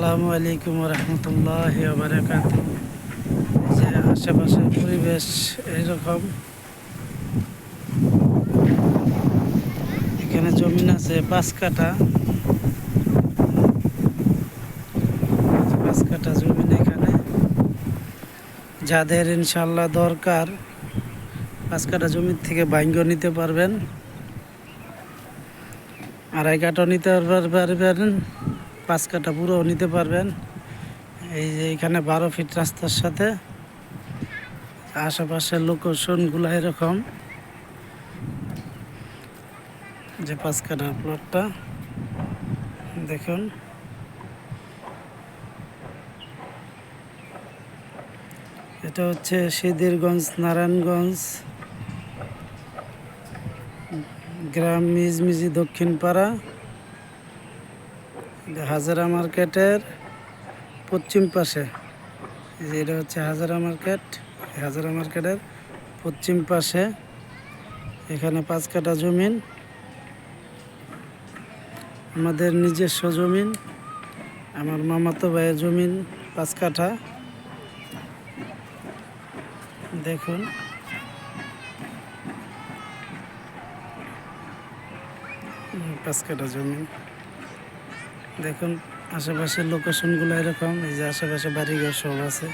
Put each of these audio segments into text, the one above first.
আসসালামু আলাইকুম রহমতুল্লাহ বারাকাত যে আশেপাশের পরিবেশ এইরকম। এখানে জমিন আছে পাঁচ কাটা পাঁচ কাটা জমিন এখানে। যাদের ইনশাল্লাহ দরকার, পাঁচ কাটা জমির থেকে বাইঙ্গ নিতে পারবেন। আড়াই কাটা নিতে পার- পারবেন। পাঁচ কাটা পুরো নিতে পারবেন। এই যে এখানে বারো ফিট রাস্তার সাথে আশেপাশের লোকেশনগুলো এরকম। যে পাঁচ কাটার প্লটটা, দেখুন। এটা হচ্ছে সিদিরগঞ্জ নারায়ণগঞ্জ, গ্রাম মিজমিজি দক্ষিণ পাড়া হাজারা মার্কেটের পশ্চিম পাশে। যে এটা হচ্ছে হাজারা মার্কেট। হাজারা মার্কেটের পশ্চিম পাশে এখানে পাঁচ কাটা জমিন। আমাদের নিজস্ব জমিন। আমার মামাতো ভাইয়ের জমিন পাঁচ কাঠা। দেখুন। পাঁচ কাঠা জমি দেখুন, আশেপাশের লোকেশনগুলো এরকম, এই যে আশেপাশে বাড়িঘর সব আছে।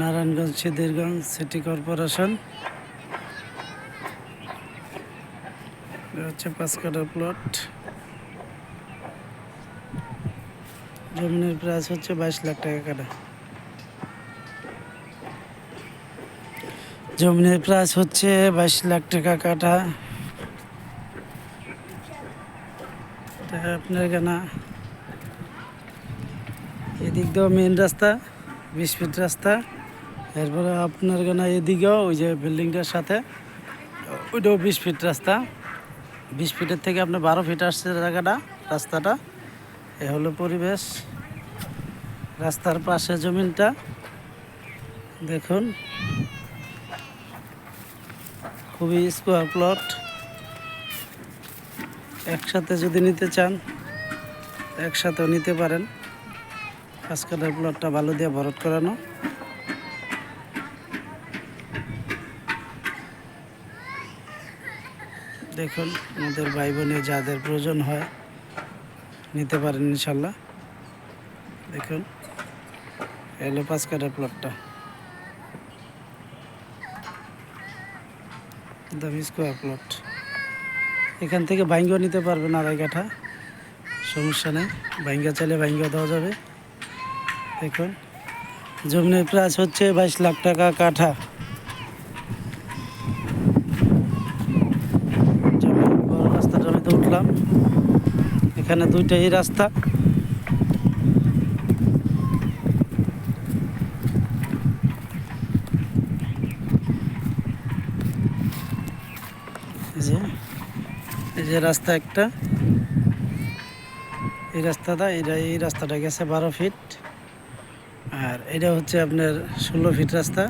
Narayanganj Siddhirganj city corporation. হচ্ছে পাঁচ কাঠা প্লট। জমিনের প্রাইস হচ্ছে বাইশ লাখ টাকা কাটা জমিনের প্রাইস হচ্ছে বাইশ লাখ টাকা কাটা আপনার কেনা এদিক দিয়েও মেন রাস্তা, বিশ ফিট রাস্তা। এরপরে আপনার কেনা এদিকেও, ওই যে বিল্ডিংটার সাথে, ওইটাও বিশ ফিট রাস্তা। বিশ ফিটের থেকে আপনার বারো ফিট আসছে জায়গাটা, রাস্তাটা। এ হলো পরিবেশ। রাস্তার পাশে জমিনটা। দেখুন। খুবই স্কোয়ার প্লট একসাথে যদি নিতে চান, একসাথেও নিতে পারেন। পাঁচ কাটার প্লটটা ভালো দিয়ে ভরট করানো। দেখুন, আমাদের ভাই বোনের যাদের প্রয়োজন হয়, নিতে পারেন ইনশাল্লাহ। দেখুন, এলো পাঁচ কাটার প্লটটা। একদম স্কোয়ার প্লট এখান থেকে ভাঙ্গিও নিতে পারবেন আড়াই কাঠা সমস্যা নেই। ভাঙ্গা চাইলে ভাঙ্গা দেওয়া যাবে। দেখুন। জমির প্রাইস হচ্ছে বাইশ লাখ টাকা কাঠা। জমি, বড় রাস্তা জমিতে উঠলাম। এখানে দুইটাই রাস্তা এই যে এই যে রাস্তা একটা, এই রাস্তাটা, এটা এই রাস্তাটা গেছে বারো ফিট। আর এটা হচ্ছে আপনার ষোলো ফিট রাস্তা।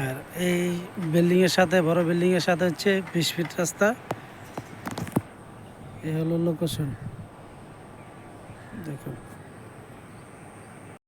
আর এই বিল্ডিংয়ের সাথে, বড় বিল্ডিংয়ের সাথে হচ্ছে বিশ ফিট রাস্তা। এই হলো লোকেশন দেখুন।